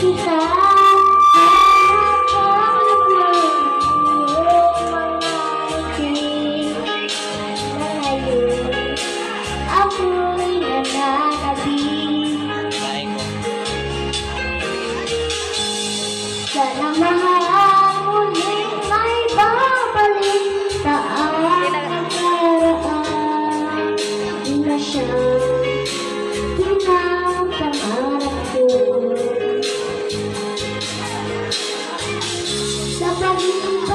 You. Sa paglipas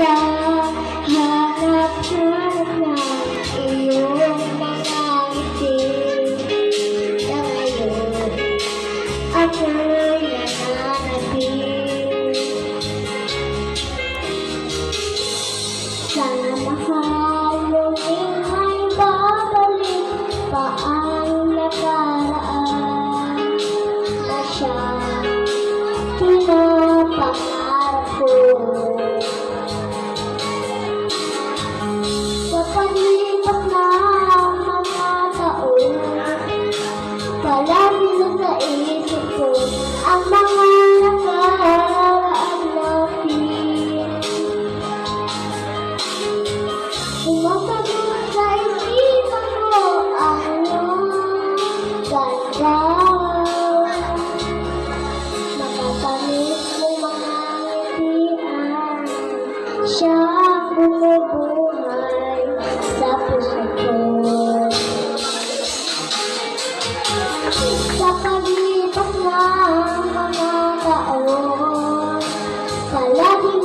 Kita hanap-hanap ng iyong mga ngiti Na ngayon ako'y nananabing Sana mahal muling may babalik pa ang nakaraan? Na Palagi na sa isip ko ang mga nakaraan natin Tumatagot sa isipan ko ang iyong ganda Siyang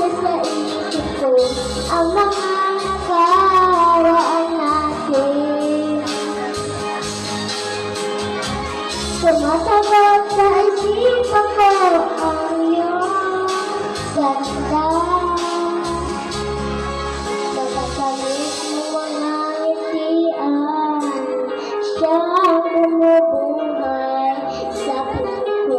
na sa isip ko ang mga nakaraan natin. Tumatagot sa isipan ko ang iyong ganda. Nakatamis ng mga ngitian Siyang bumubuhay sa puso